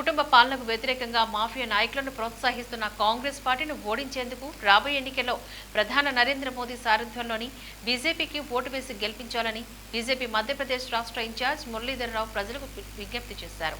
కుటుంబ పాలనకు వ్యతిరేకంగా మాఫియా నాయకులను ప్రోత్సహిస్తున్న కాంగ్రెస్ పార్టీని ఓడించేందుకు రాబోయే ఎన్నికల్లో ప్రధాన నరేంద్ర మోదీ సారథ్యంలోని బీజేపీకి ఓటు వేసి గెలిపించాలని బీజేపీ మధ్యప్రదేశ్ రాష్ట్ర ఇన్ఛార్జ్ మురళీధరరావు ప్రజలకు విజ్ఞప్తి చేశారు.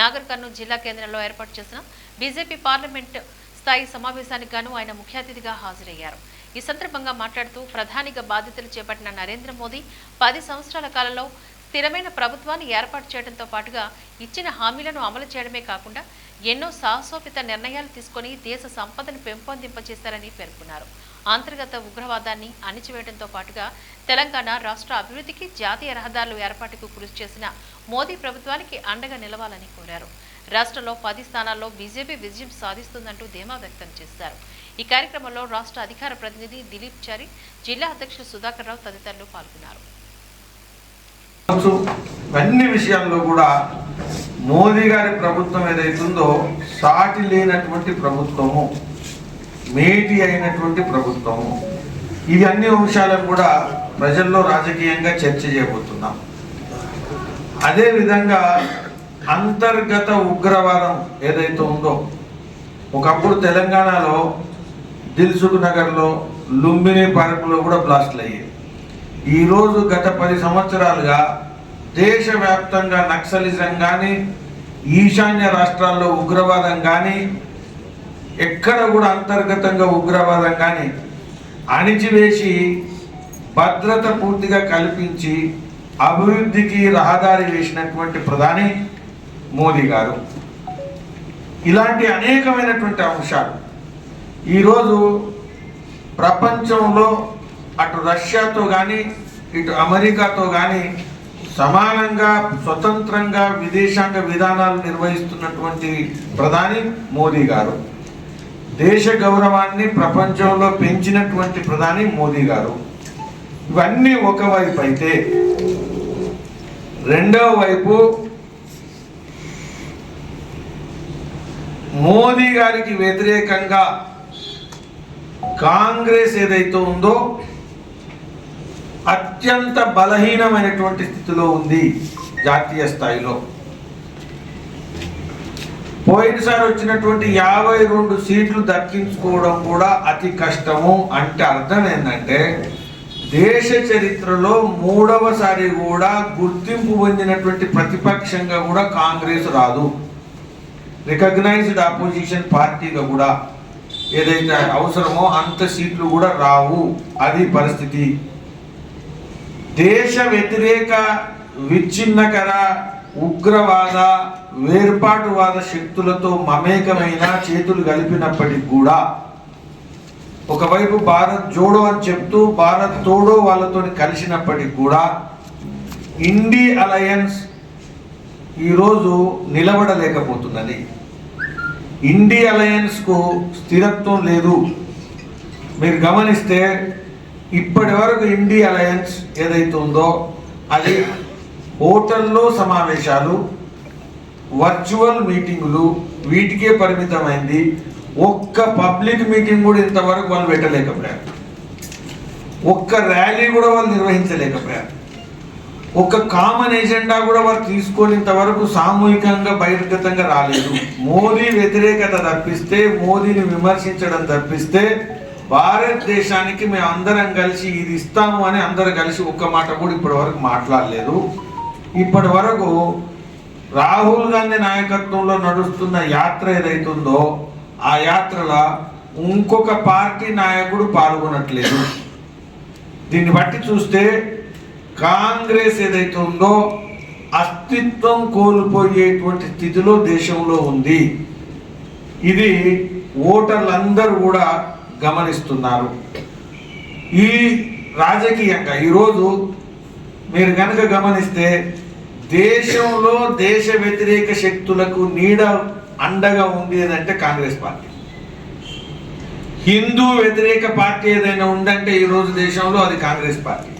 నాగర్ కర్నూలు జిల్లా కేంద్రంలో ఏర్పాటు చేసిన బీజేపీ పార్లమెంట్ స్థాయి సమావేశానికి గాను ఆయన ముఖ్య అతిథిగా హాజరయ్యారు. ఈ సందర్భంగా మాట్లాడుతూ ప్రధానిగా బాధ్యతలు చేపట్టిన నరేంద్ర మోదీ పది సంవత్సరాల కాలంలో స్థిరమైన ప్రభుత్వాన్ని ఏర్పాటు చేయడంతో పాటుగా ఇచ్చిన హామీలను అమలు చేయడమే కాకుండా ఎన్నో సాహసోపిత నిర్ణయాలు తీసుకొని దేశ సంపదను పెంపొందింపచేశారని పేర్కొన్నారు. అంతర్గత ఉగ్రవాదాన్ని అణిచివేయడంతో పాటుగా తెలంగాణ రాష్ట్ర అభివృద్ధికి జాతీయ రహదారులు ఏర్పాటుకు కృషి చేసిన మోదీ ప్రభుత్వానికి అండగా నిలవాలని కోరారు. రాష్ట్రంలో పది స్థానాల్లో బీజేపీ విజయం సాధిస్తుందంటూ ధీమా వ్యక్తం చేశారు. ఈ కార్యక్రమంలో రాష్ట్ర అధికార ప్రతినిధి దిలీప్ చారి జిల్లా అధ్యక్షుడు సుధాకర్ రావు తదితరులు పాల్గొన్నారు. కావచ్చు అన్ని విషయాల్లో కూడా మోదీ గారి ప్రభుత్వం ఏదైతుందో సాటి లేనటువంటి ప్రభుత్వము మేటి అయినటువంటి ప్రభుత్వము. ఇవి అన్ని అంశాలను కూడా ప్రజల్లో రాజకీయంగా చర్చ చేయబోతున్నాం. అదే విధంగా అంతర్గత ఉగ్రవాదం ఏదైతే ఉందో ఒకప్పుడు తెలంగాణలో దిల్సుఖ్ నగర్లో లుంబిని పార్కులో కూడా బ్లాస్ట్లు అయ్యాయి ఈరోజు గత పది సంవత్సరాలుగా దేశవ్యాప్తంగా నక్సలిజం కానీ ఈశాన్య రాష్ట్రాల్లో ఉగ్రవాదం కానీ ఎక్కడ కూడా అంతర్గతంగా ఉగ్రవాదం కానీ అణిచివేసి భద్రత పూర్తిగా కల్పించి అభివృద్ధికి రహదారి వేసినటువంటి ప్రధాని మోదీ గారు. ఇలాంటి అనేకమైనటువంటి అంశాలు. ఈరోజు ప్రపంచంలో అటు రష్యాతో కానీ ఇటు అమెరికాతో కానీ సమానంగా స్వతంత్రంగా విదేశాంగ విధానాలు నిర్వహిస్తున్నటువంటి ప్రధాని మోదీ గారు దేశ గౌరవాన్ని ప్రపంచంలో పెంచినటువంటి ప్రధాని మోదీ గారు. ఇవన్నీ ఒకవైపు అయితే రెండవ వైపు మోదీ గారికి వ్యతిరేకంగా కాంగ్రెస్ ఏదైతే ఉందో అత్యంత బలహీనమైనటువంటి స్థితిలో ఉంది జాతీయ స్థాయిలో. పోయినసారి వచ్చినటువంటి యాభై రెండు సీట్లు దక్కించుకోవడం కూడా అతి కష్టము అంటే అర్థం ఏంటంటే దేశ చరిత్రలో మూడవసారి కూడా గుర్తింపు పొందినటువంటి ప్రతిపక్షంగా కూడా కాంగ్రెస్ రాదు. రికగ్నైజ్డ్ అపోజిషన్ పార్టీగా కూడా ఏదైతే అవసరమో అంత సీట్లు కూడా రావు. అది పరిస్థితి. దేశ వ్యతిరేక విచ్ఛిన్నకర ఉగ్రవాద వేర్పాటువాద శక్తులతో మమేకమైన చేతులు కలిపినప్పటికి కూడా ఒకవైపు భారత్ జోడో అని చెప్తూ భారత్ తోడో వాళ్ళతో కలిసినప్పటికి కూడా ఇండి అలయన్స్ ఈరోజు నిలబడలేకపోతున్నది. ఇండి అలయన్స్కు స్థిరత్వం లేదు. మీరు గమనిస్తే ఇప్పటి వరకు ఇండి అలయన్స్ ఏదైతే ఉందో అది హోటల్లో సమావేశాలు వర్చువల్ మీటింగులు వీటికే పరిమితమైంది. ఒక్క పబ్లిక్ మీటింగ్ కూడా ఇంతవరకు వాళ్ళు పెట్టలేకపోయారు. ఒక్క ర్యాలీ కూడా వాళ్ళు నిర్వహించలేకపోయారు. ఒక కామన్ ఎజెండా కూడా వారు తీసుకొని ఇంతవరకు సామూహికంగా బహిర్గతంగా రాలేదు. మోదీ వ్యతిరేకత తప్పిస్తే మోదీని విమర్శించడం తప్పిస్తే భారతదేశానికి మేము అందరం కలిసి ఇది ఇస్తాము అని అందరు కలిసి ఒక్క మాట కూడా ఇప్పటి వరకు మాట్లాడలేదు. ఇప్పటి వరకు రాహుల్ గాంధీ నాయకత్వంలో నడుస్తున్న యాత్ర ఏదైతుందో ఆ యాత్రలో ఇంకొక పార్టీ నాయకుడు పాల్గొనట్లేదు. దీన్ని బట్టి చూస్తే కాంగ్రెస్ ఏదైతుందో అస్తిత్వం కోల్పోయేటువంటి స్థితిలో దేశంలో ఉంది. ఇది ఓటర్లందరూ కూడా గమనిస్తున్నారు. ఈ రాజకీయంగా ఈరోజు మీరు కనుక గమనిస్తే దేశంలో దేశ వ్యతిరేక శక్తులకు నీడ అండగా ఉంది ఏదంటే కాంగ్రెస్ పార్టీ. హిందూ వ్యతిరేక పార్టీ ఏదైనా ఉందంటే ఈరోజు దేశంలో అది కాంగ్రెస్ పార్టీ.